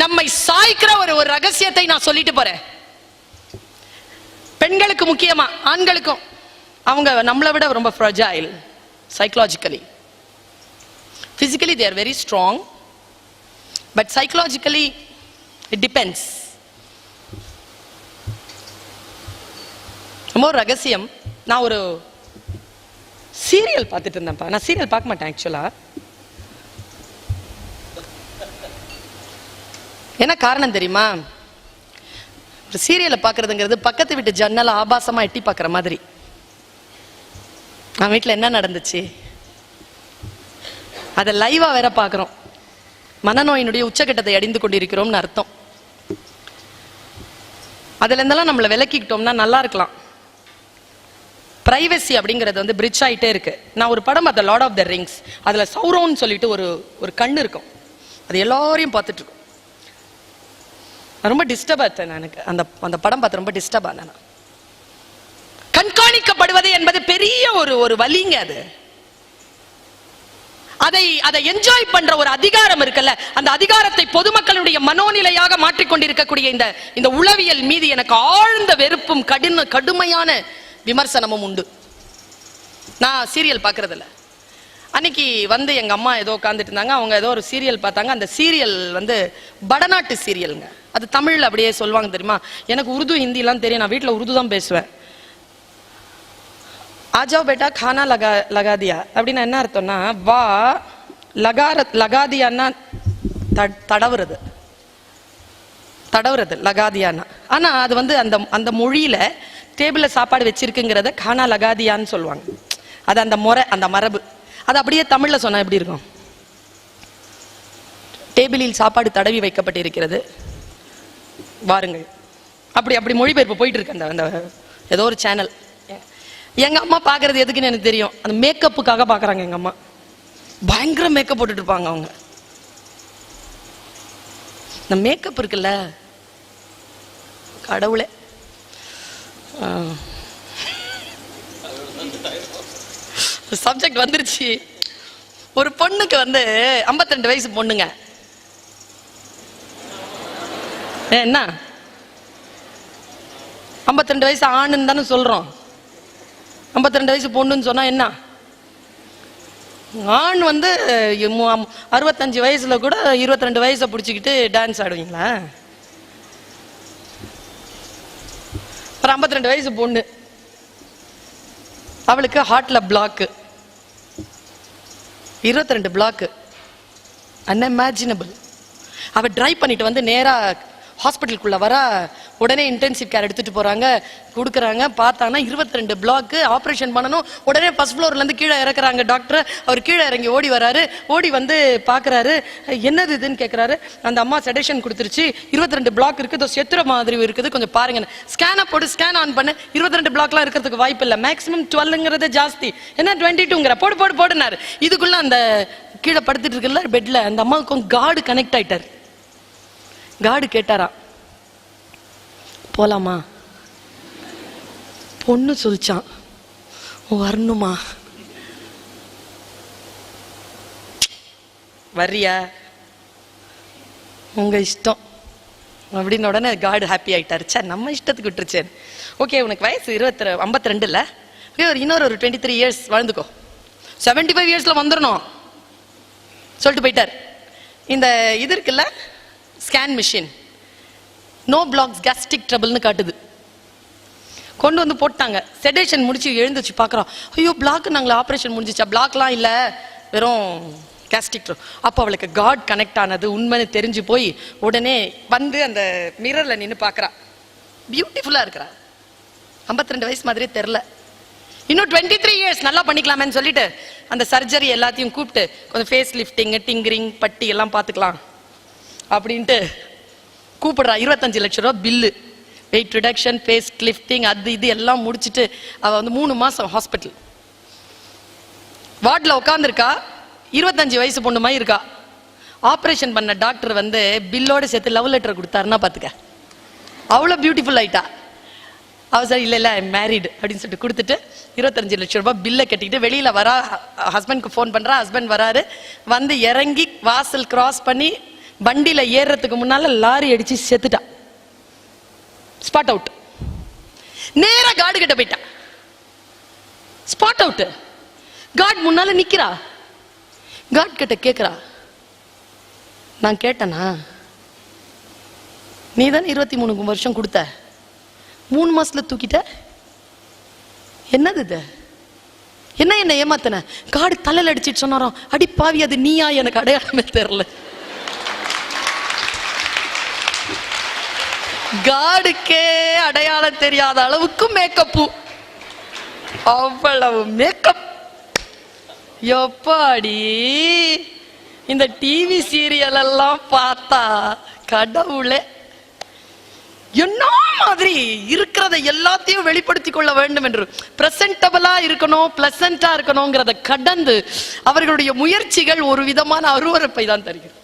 நம்மை சாய்க்கிற ஒரு ஒரு ரகசியத்தை நான் சொல்லிட்டு போறேன். பெண்களுக்கு முக்கியமா ஆண்களுக்கும். அவங்க நம்மளை விட ரொம்ப fragile psychologically physically they're very strong but psychologically it depends ரொம்ப ரகசியம். நான் ஒரு சீரியல் பார்த்துட்டு இருந்தேன்ப்பா. நான் சீரியல் பார்க்க மாட்டேன் ஆக்சுவலாக என்ன காரணம் தெரியுமா? ஒரு சீரியலை பார்க்கறதுங்கிறது பக்கத்து வீட்டு ஜன்னலை ஆபாசமாக எட்டி பார்க்குற மாதிரி. நான் வீட்டில் என்ன நடந்துச்சு? அதை லைவாக வேற பார்க்குறோம். மனநோயினுடைய உச்சக்கட்டத்தை அடைந்து கொண்டிருக்கிறோம்னு அர்த்தம். அதுலேருந்தெல்லாம் நம்மளை விலக்கிக்கிட்டோம்னா நல்லா இருக்கலாம். பிரைவசி அப்படிங்கிறது வந்து பிரிட்ஜ் ஆகிட்டே இருக்கு. நான் ஒரு படம் பார்த்தேன் லார்ட் ஆஃப் த ரிங்ஸ் அதில் சௌரோன்னு சொல்லிட்டு ஒரு ஒரு கண் இருக்கும். அது எல்லாரையும் பார்த்துட்டு ரொம்ப டிஸ்டர்ப் எனக்கு. அந்த அந்த படம் பார்த்து ரொம்ப டிஸ்டர்ப் ஆனேன் கண்காணிக்கப்படுவது என்பது பெரிய ஒரு ஒரு வலிங்க அது. அதை அதை என்ஜாய் பண்ற ஒரு அதிகாரம் இருக்குல்ல அந்த அதிகாரத்தை பொதுமக்களுடைய மனோநிலையாக மாற்றிக்கொண்டிருக்கக்கூடிய இந்த இந்த உளவியல் மீது எனக்கு ஆழ்ந்த வெறுப்பும் கடின கடுமையான விமர்சனமும் உண்டு. நான் சீரியல் பார்க்கறது அன்னைக்கு வந்து எங்க அம்மா ஏதோ உட்காந்துட்டு இருந்தாங்க. அவங்க ஏதோ ஒரு சீரியல் பார்த்தாங்க. அந்த சீரியல் வந்து வடநாட்டு சீரியலுங்க அது தமிழில் அப்படியே சொல்லுவாங்க தெரியுமா? எனக்கு உருது ஹிந்திலாம் தெரியும். நான் வீட்டில் உருது தான் பேசுவேன். ஆஜாவ் பேட்டா கானா லகா லகாதியா. அப்படின்னா என்ன அர்த்தம்னா வா லகார லகாதியான்னா த- தடவுறது. தடவுறது லகாதியானா ஆனால் அது வந்து அந்த அந்த மொழியில் டேபிளில் சாப்பாடு வச்சிருக்குங்கிறத கானா லகாதியான்னு சொல்லுவாங்க. அது அந்த முறை அந்த மரபு. அது அப்படியே தமிழில் சொன்னால் எப்படி இருக்கும்? டேபிளில் சாப்பாடு தடவி வைக்கப்பட்டிருக்கிறது. வாருங்கள். அப்படி அப்படி மொழிபெயர்ப்பு போயிட்டு இருக்கு அந்த அந்த ஏதோ ஒரு சேனல் எங்க அம்மா பாக்குறது எதுக்குன்னு எனக்கு தெரியும். அந்த மேக்கப்புக்காக பாக்குறாங்க எங்க அம்மா. பயங்கர மேக்கப் போட்டுட்டு இருப்பாங்க அவங்க. இந்த மேக்கப் இருக்குல்ல? கடவுளே. சப்ஜெக்ட் வந்துருச்சு. ஒரு பொண்ணுக்கு வந்து 52 வயசு பொண்ணுங்க. ஏ, என்ன? 52 வயசு ஆணுன்னு தானே சொல்கிறோம் ஐம்பத்திரெண்டு வயசு பொண்ணுன்னு சொன்னால் என்ன? ஆண் வந்து மு- அம்- அறுபத்தஞ்சு வயசில் கூட 22 வயசை பிடிச்சிக்கிட்டு டான்ஸ் ஆடுவீங்களா? அப்புறம் 52 வயசு பொண்ணு. அவளுக்கு ஹார்ட்டில் பிளாக்கு 22 பிளாக்கு அன்இமேஜினபிள் அவள் ட்ரை பண்ணிட்டு வந்து நேராக ஹாஸ்பிட்டலுக்குள்ளே வரா உடனே இன்டென்சிவ் கேர் எடுத்துகிட்டு போகிறாங்க கொடுக்குறாங்க. பார்த்தாங்கன்னா இருபத்தி ரெண்டு பிளாக்கு ஆப்ரேஷன் பண்ணணும். உடனே ஃபஸ்ட் ஃப்ளோர்லேருந்து கீழே இறக்குறாங்க டாக்டர் அவர் கீழே இறங்கி ஓடி வராரு. ஓடி வந்து பார்க்குறாரு. என்னது இதுன்னு கேட்குறாரு அந்த அம்மா செடேஷன் கொடுத்துருச்சு. 22 பிளாக் இருக்குது இதோ செத்துற மாதிரி இருக்குது. கொஞ்சம் பாருங்க. ஸ்கேனை போட்டு ஸ்கேன் ஆன் பண்ணு. 22 பிளாக்லாம் இருக்கிறதுக்கு வாய்ப்பு இல்லை. மேக்ஸிமம் டுவெல்ங்கிறது ஜாஸ்தி. என்ன டுவெண்ட்டி டூங்கிற போடு போடு போடுனாரு. இதுக்குள்ளே அந்த கீழே படுத்துட்டு இருக்குல்ல பெட்டில் அந்த அம்மாவுக்கும் காடு கனெக்ட் ஆகிட்டார் காடு கேட்டாராம். போலாமா? பொண்ணு சொல்லிச்சான் வரணுமா? வர்றியா? உங்க இஷ்டம். அப்படின்னு உடனே காடு ஹாப்பி ஆகிட்டாரு சார் நம்ம இஷ்டத்துக்கு விட்டுருச்சேன். ஓகே உனக்கு வயசு இருபத்தி ஐம்பத்தி ரெண்டுல ஒரு இன்னொரு ஒரு டுவெண்ட்டி த்ரீ இயர்ஸ் வாழ்ந்துக்கோ. செவன்டி ஃபைவ் இயர்ஸில் வந்துடணும் சொல்லிட்டு போயிட்டார். இந்த இது இருக்குல்ல scan machine no blocks gastric ட்ரபிள்னு காட்டுது. கொண்டு வந்து போட்டாங்க. செடேஷன் முடிச்சு எழுந்துச்சு பார்க்குறோம். ஐயோ பிளாக் நாங்கள் ஆப்ரேஷன் முடிஞ்சிச்சா? பிளாக்லாம் இல்லை. வெறும் கேஸ்டிக் அப்போ அவளுக்கு காட் கனெக்ட் ஆனது உண்மைன்னு தெரிஞ்சு போய் உடனே வந்து அந்த மிரரில் நின்று பார்க்குறா. பியூட்டிஃபுல்லாக இருக்கிறா. 52 வயசு மாதிரியே தெரில. இன்னும் டுவெண்ட்டி த்ரீ இயர்ஸ் நல்லா பண்ணிக்கலாமேன்னு சொல்லிட்டு அந்த சர்ஜரி எல்லாத்தையும் கூப்பிட்டு கொஞ்சம் ஃபேஸ் லிஃப்டிங் டிங்கரிங் பட்டி எல்லாம் பார்த்துக்கலாம். அப்படின்ட்டு கூப்பிடுறா இருபத்தஞ்சு லட்ச ரூபா bill weight reduction face lifting அது இது எல்லாம் முடிச்சுட்டு அவள் வந்து மூணு மாதம் ஹாஸ்பிட்டல் வார்டில் உட்காந்துருக்கா இருபத்தஞ்சு வயசு பொண்ணு மாதிரி இருக்கா. ஆப்ரேஷன் பண்ண டாக்டர் வந்து பில்லோடு சேர்த்து லவ் லெட்டர் கொடுத்தாருன்னா பார்த்துக்க அவ்வளோ பியூட்டிஃபுல் ஆயிட்டா. அவர் சார் இல்லை இல்லை மேரிடு அப்படின்னு சொல்லிட்டு கொடுத்துட்டு இருபத்தஞ்சு லட்சம் ரூபாய் பில்லை கட்டிக்கிட்டு வெளியில் வரா ஹஸ்பண்ட்க்கு ஃபோன் பண்ணுறா ஹஸ்பண்ட் வராரு. வந்து இறங்கி வாசல் கிராஸ் பண்ணி வண்டியில் ஏறுறதுக்கு முன்னால லாரி அடிச்சு செத்துட்டா. ஸ்பாட் அவுட் நேராக காடு கிட்ட போயிட்டா. ஸ்பாட் அவுட் காட் முன்னால நிக்கிறா. காட் கிட்ட கேட்குறா நான் கேட்டனா நீ தானே இருபத்தி மூணு வருஷம் கொடுத்த? மூணு மாசத்துல தூக்கிட்ட? என்னது இது? என்ன என்ன ஏமாத்தன? காடு தலையில் அடிச்சிட்டு சொன்னாராம். அடி பாவி அது நீயா? எனக்கு அடையாளமே தெரியல. காடுக்கே அடையாளம் தெரியாத அளவுக்கு மேக்கப்பு அவ்வளவு மேக்கப் எப்பாடி? இந்த டிவி சீரியல் எல்லாம் பார்த்தா கடவுளே. என்ன மாதிரி இருக்கிறத எல்லாத்தையும் வெளிப்படுத்தி கொள்ள வேண்டும் என்று பிரசன்டபிளா இருக்கணும் பிளசண்டா இருக்கணுங்கிறத கடந்து அவர்களுடைய முயற்சிகள் ஒரு விதமான அருவருப்பை தான் தருகிறது.